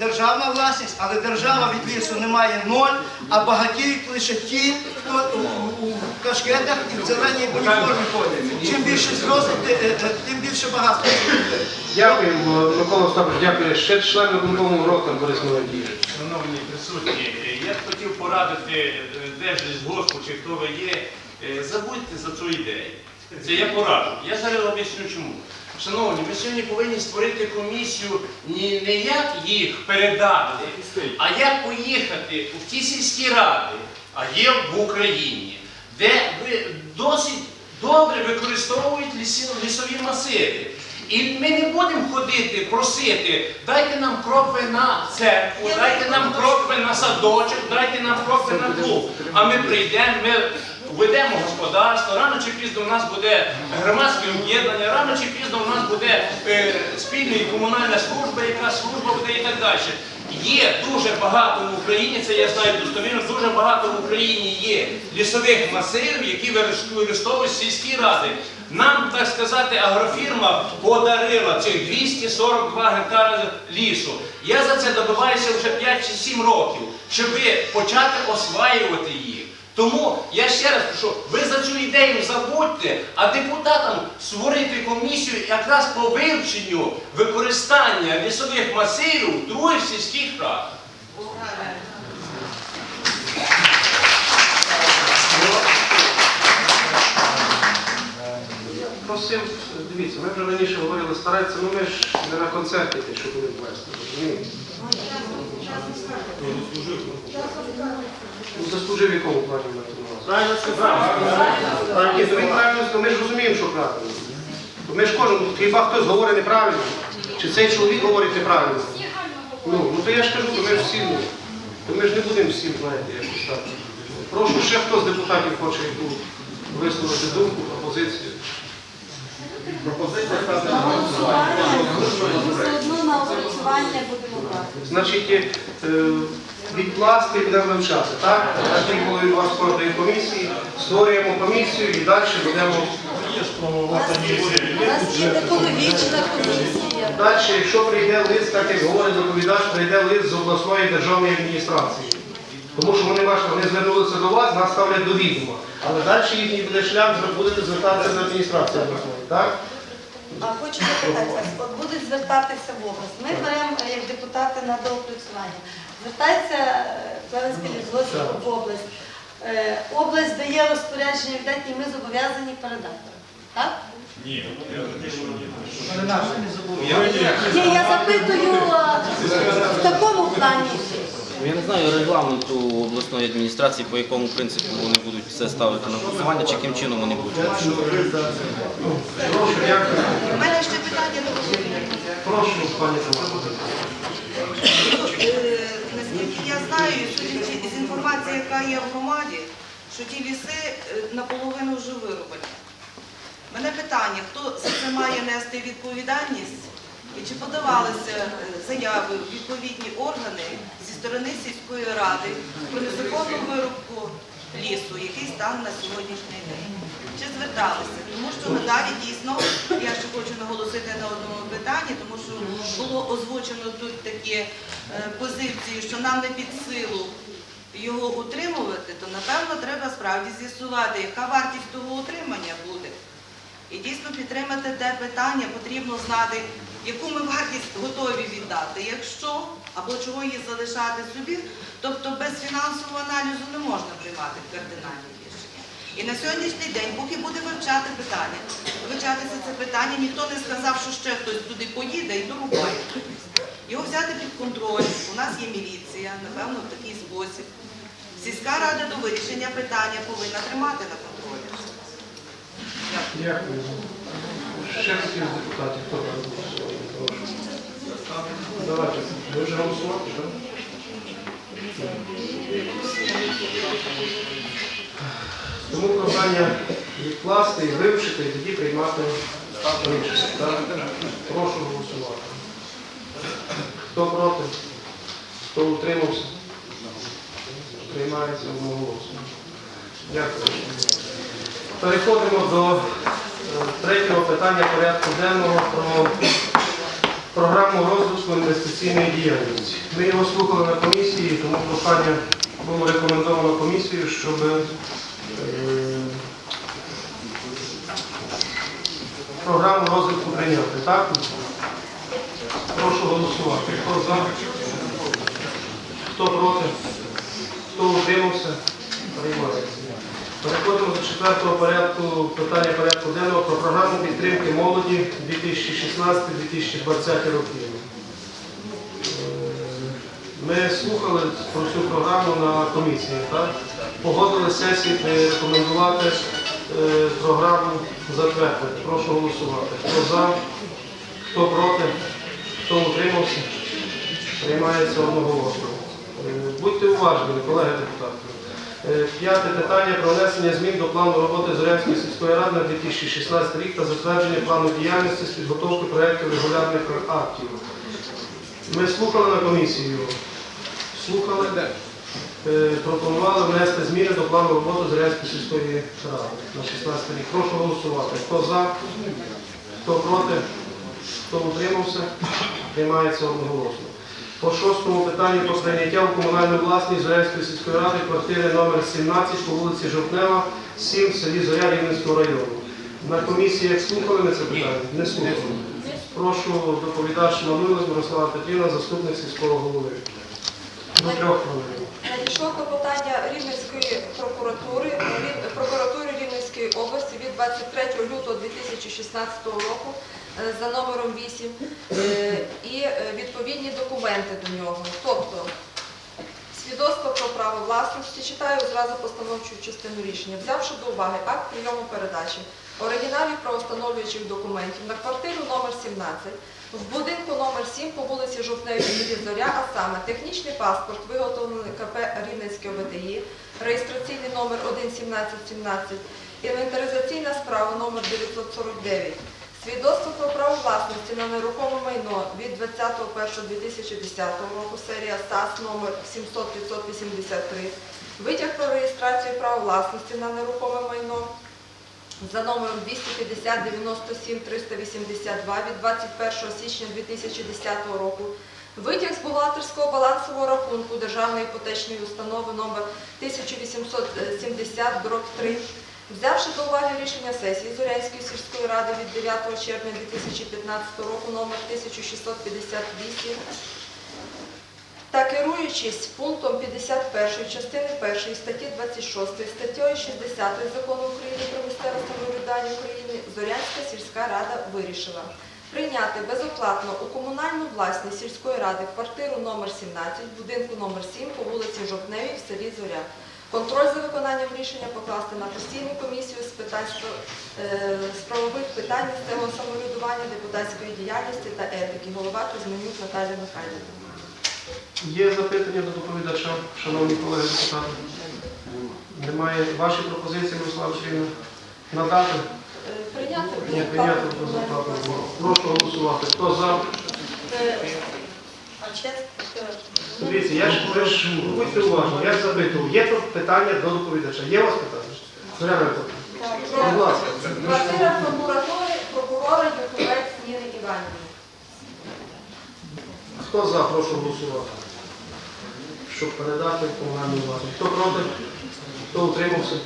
державна власність, але держава від лісу не має ноль, а багатіють лише ті, хто у, у кашкетах і в зеленій уніформі ходять. Чим більше ти- е, е, тим більше багатства. Дякуємо, Микола Остапович, дякую. Ще член виконкому ротом Борис Молодіж. Шановні присутні, е, я б хотів порадити Держлісгоспу, чи хто ви є, забудьте за цю ідею. Це я пораджу. Я зараз об'ясню чому. Шановні, ми сьогодні повинні створити комісію ні- не як їх передати, а як поїхати в ті сільські ради, а є в Україні, де досить добре використовують лісі- лісові масиви. І ми не будемо ходити, просити, дайте нам кропви на церкву, дайте нам кропви на садочок, дайте нам кропви на клуб. А ми прийдемо, ми ведемо господарство, рано чи пізно в нас буде громадське об'єднання, рано чи пізно в нас буде е, спільна і комунальна служба, яка служба буде і так далі. Є дуже багато в Україні, це я знаю достовірно, дуже багато в Україні є лісових масивів, які використовують сільські ради. Нам, так сказати, агрофірма подарила цих 242 гектари лісу. Я за це добиваюся вже 5 чи 7 років, щоб почати осваювати їх. Тому я ще раз прошу, ви за цю ідею забудьте, а депутатам створити комісію якраз по вивченню використання лісових масивів в других сільських радах. Просив, дивіться, ми вже раніше говорили, старайтеся, ну ми ж не на концерті, ті, що будемо вести, розумієте? Ну, заслужив якому плані на тому Правильно сказав. То він правильно сказав, ми ж розуміємо, що правильно. То ми ж кожен, хіба хтось говорить неправильно, чи цей чоловік говорить неправильно. Ну, ну то я ж кажу, то ми ж всі, ну, то ми ж не будемо всім, знаєте, якось так. Прошу, ще хто з депутатів хоче яку висловити думку, пропозицію. Все одно на брати. Значить, е, відкласти будемо вивчати, так? Так, інколи від вас кожної комісії, створюємо комісію і далі будемо. У. Далі, якщо прийде лист, так як говорить доповідач, прийде лист з обласної державної адміністрації. Тому що вони бачите, вони звернулися до вас, нас ставлять до відома. Але далі їхній буде шлях, будете звертатися до адміністрації обласної, так? А хочу запитатися, от будуть звертатися в область. Ми беремо е, як депутати на доопрацювання. Звертається Клевенський лісгосп в область. Е, Область дає розпорядження віддати, і ми зобов'язані передати. Так? Ні, я запитую в такому плані. Я не знаю регламенту обласної адміністрації, по якому принципу вони будуть все ставити на голосування, чи яким чином вони будуть. У мене ще питання до голови. Прошу, пані Е, Наскільки я знаю, судячи з інформації, яка є в громаді, що ті ліси е, наполовину вже вирубані. У Мене питання, хто за це має нести відповідальність? І чи подавалися е, заяви в відповідні органи зі сторони сільської ради про незаконну вирубку лісу, який стан на сьогоднішній день? Чи зверталися? Тому що надалі дійсно, я ще хочу наголосити на одному питанні, тому що було озвучено тут такі е, позиції, що нам не під силу його утримувати, то напевно треба справді з'ясувати, яка вартість того утримання буде. І дійсно підтримати те питання, потрібно знати, яку ми вартість готові віддати, якщо або чого її залишати собі. Тобто без фінансового аналізу не можна приймати кардинальні рішення. І на сьогоднішній день, поки буде вивчати питання, вивчатися це питання, ніхто не сказав, що ще хтось туди поїде і дорубає. Його взяти під контроль. У нас є міліція, напевно, в такий спосіб. Сільська рада до вирішення питання повинна тримати на контролі. Дякую. Ще хотів депутатів, Тому прохання відкласти і вивчити, і тоді приймати рішення. Прошу голосувати. Хто проти? Хто утримався? Приймається одноголосно. Дякую. Переходимо до е, третього питання порядку денного про програму розвитку інвестиційної діяльності. Ми його слухали на комісії, тому прохання було рекомендовано комісією, щоб програму розвитку прийняти. Так? Прошу голосувати. Хто за? Хто проти? Хто утримався? Приймається. Переходимо до четвертого порядку питання порядку денного про програму підтримки молоді 2016-2020 роки. Ми слухали про цю програму на комісії. Так? Погодили сесії рекомендувати е, програму затвердити. Прошу голосувати. Хто за, хто проти, хто утримався, приймається одноголосно. Е, Будьте уважні, колеги депутати. Е, П'яте питання про внесення змін до плану роботи Зорянської сільської ради на 2016 рік та затвердження плану діяльності з підготовки проєктів регулярних актів. Ми слухали на комісії його. Слухали, е, пропонували внести зміни до плану роботи Зорянської сільської ради на 16 рік. Прошу голосувати. Хто за, хто проти, хто утримався, приймається одноголосно. По шостому питанню про прийняття у комунальну власність Зорянської сільської ради квартири номер 17 по вулиці Жовтнева, 7 в селі Зоря Рівненського району. На комісії як слухали ми це питання? Не слухали. Прошу доповідач Мануйло Мирослава Петрівна, заступник сільського голови. Надійшло клопотання Рівненської прокуратури, Рів- прокуратури Рівненської області від 23 лютого 2016 року е, за номером 8 е, і е, відповідні документи до нього. Тобто свідоцтво про право власності, читаю зразу постановчу частину рішення, взявши до уваги акт прийому передачі, оригіналів правостановлюючих документів на квартиру номер 17 в будинку номер 7 по вулиці Жовтневій Зоря, а саме технічний паспорт, виготовлений КП Рівненське ОБТІ, реєстраційний номер 11717, інвентаризаційна справа номер 949, свідоцтво про право власності на нерухоме майно від 20.01.2010 року, серія САС номер 700-583, витяг про реєстрацію права власності на нерухоме майно за номером 250 97 382 від 21 січня 2010 року. Витяг з бухгалтерського балансового рахунку Державної іпотечної установи номер 1870 дроб 3, взявши до уваги рішення сесії Зорянської сільської ради від 9 червня 2015 року номер 1658, та керуючись пунктом 51 частини 1 статті 26, статтею 60 Закону України про місцеве самоврядування України, Зорянська сільська рада вирішила прийняти безоплатно у комунальну власність сільської ради квартиру номер 17 будинку номер 7 по вулиці Жовтневій в селі Зоря. Контроль за виконанням рішення покласти на постійну комісію з питань спра- е, з правових питань місцевого самоврядування, депутатської діяльності та етики. Голова Кузьменюк Наталія Михайлівна. Є запитання до доповідача, шановні колеги депутати? Немає ваші пропозиції, Мирослава Петрівна? Надати? Прийняти Ні, прийняти безоплатно. Прошу голосувати. Хто за? Е, Дивіться, я ж ж будьте уважні, я ж запитував, є тут питання до доповідача. Є у вас питання? Зоряна Анатоліївна, Будь ласка. Квартира прокуратури, прокурора Юховець Ніни Іванівни. Хто за, прошу голосувати. Щоб передати комунальну власність. Хто проти? Хто утримався?